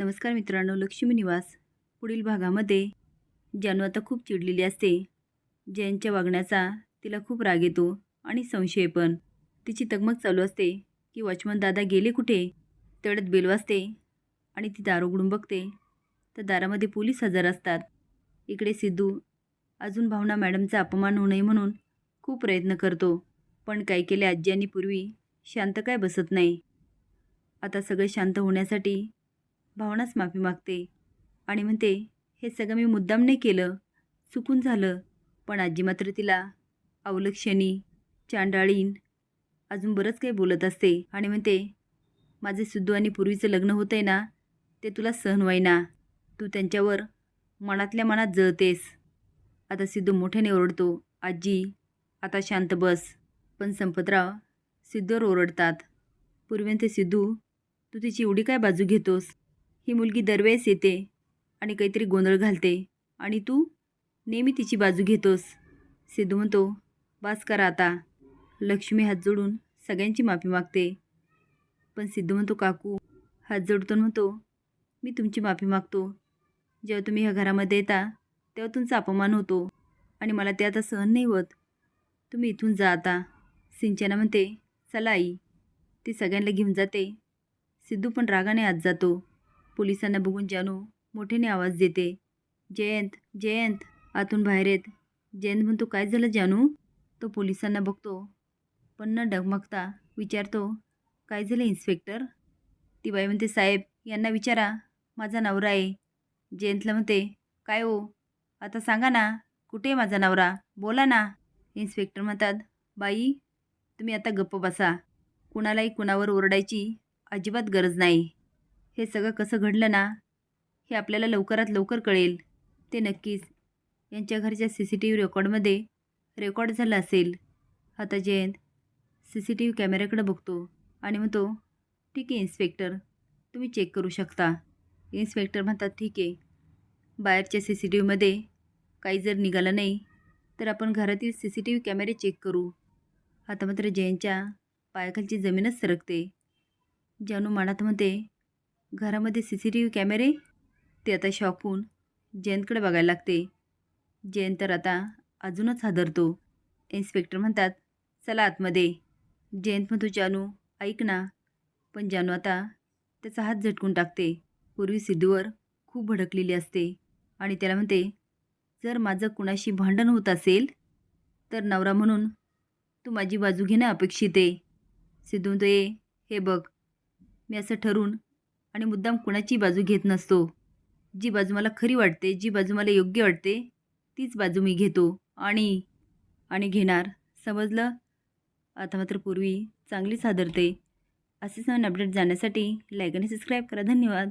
नमस्कार मित्रांनो लक्ष्मी निवास. पुढील भागामध्ये जानू आता खूप चिडलेली असते. जयंतच्या वागण्याचा तिला खूप राग येतो आणि संशय पण. तिची तगमग चालू असते की वॉचमन दादा गेले कुठे? तडत बेल वाजते आणि ती दार उघडून बघते. तर दारामध्ये पोलीस हजर असतात. इकडे सिद्धू अजून भावना मॅडमचा अपमान होऊ नये म्हणून खूप प्रयत्न करतो. पण काय केले आजी आणि पूर्वी? शांत काय बसत नाही. आता सगळे शांत होण्यासाठी भावनाच माफी मागते. आणि म्हणते हे सगळं मी मुद्दाम नाही केलं. चुकून झालं. पण आजी मात्र तिला अवलक्षणी चांडाळीन अजून बरंच काही बोलत असते. आणि म्हणते माझे सिद्धू आणि पूर्वीचं लग्न होतं आहे ना ते तुला सहन व्हायना. तू त्यांच्यावर मनातल्या मनात जळतेस. आता सिद्धू मोठ्याने ओरडतो आजी आता शांत बस पण संपतराव सिद्धूवर ओरडतात. पूर्वी ते सिद्धू तू तिची एवढी काय बाजू घेतोस? ही मुलगी दरवेळेस येते आणि काहीतरी गोंधळ घालते. आणि तू नेहमी तिची बाजू घेतोस. सिद्धू म्हणतो बास करा आता. लक्ष्मी हात जोडून सगळ्यांची माफी मागते. पण सिद्धू म्हणतो काकू हात जोडतो म्हणतो मी तुमची माफी मागतो. जेव्हा तुम्ही ह्या घरामध्ये येता तेव्हा तुमचा अपमान होतो आणि मला ते आता सहन नाही होत. तुम्ही इथून जा आता. सिंचना म्हणते चला आई. ती सगळ्यांना घेऊन जाते. सिद्धू पण रागाने आत जातो. पोलिसांना बघून जानू मोठ्याने आवाज देते जयंत जयंत आतून बाहेर येत. जयंत म्हणतो काय झालं जानू? तो पोलिसांना बघतो पण न डगमगता विचारतो काय झालं इन्स्पेक्टर? ती बाई म्हणते साहेब यांना विचारा. माझा नवरा आहे. जयंतला म्हणते काय हो? आता सांगा ना. कुठे आहे माझा नवरा? बोला ना. इन्स्पेक्टर म्हणतात बाई तुम्ही आता गप्प बसा. कुणालाही कुणावर ओरडायची अजिबात गरज नाही. हे सगळं कसं घडलं ना हे आपल्याला लवकरात लवकर कळेल. ते नक्कीच. यांच्या घरच्या सी सी टी व्ही रेकॉर्डमध्ये रेकॉर्ड झालं असेल. आता Jayant C C T V कॅमेऱ्याकडे बघतो आणि म्हणतो ठीक आहे इन्स्पेक्टर. तुम्ही चेक करू शकता. इन्स्पेक्टर म्हणतात ठीक आहे. बाहेरच्या सी सी टी व्हीमध्ये काही जर निघालं नाही तर आपण घरातील सी सी टी व्ही कॅमेरे चेक करू. आता मात्र जयंतच्या पायाखालची जमीनच सरकते. जानू मनात म्हणते घरामध्ये सी सी टी व्ही कॅमेरे? ते आता शॉकून जयंतकडे बघायला लागते. जयंत तर आता अजूनच हादरतो. इन्स्पेक्टर म्हणतात चला आतमध्ये. जयंत म्हणतो जानू ऐक ना. पण जानू आता त्याचा हात झटकून टाकते. पूर्वी सिद्धूवर खूप भडकलेली असते आणि त्याला म्हणते जर माझं कुणाशी भांडण होत असेल तर नवरा म्हणून तू माझी बाजू घेणं अपेक्षित आहे. सिद्धू म्हणतो ए हे बघ मी असं ठरून आणि मुद्दाम कुणाची बाजू घेत नसतो. जी बाजू मला खरी वाटते जी बाजू मला योग्य वाटते तीच बाजू मी घेतो आणि आणि घेणार. समजलं? आता मात्र पूर्वी चांगलीच हादरते. असेच नवीन अपडेट जाण्यासाठी लाईक आणि सबस्क्राईब करा. धन्यवाद.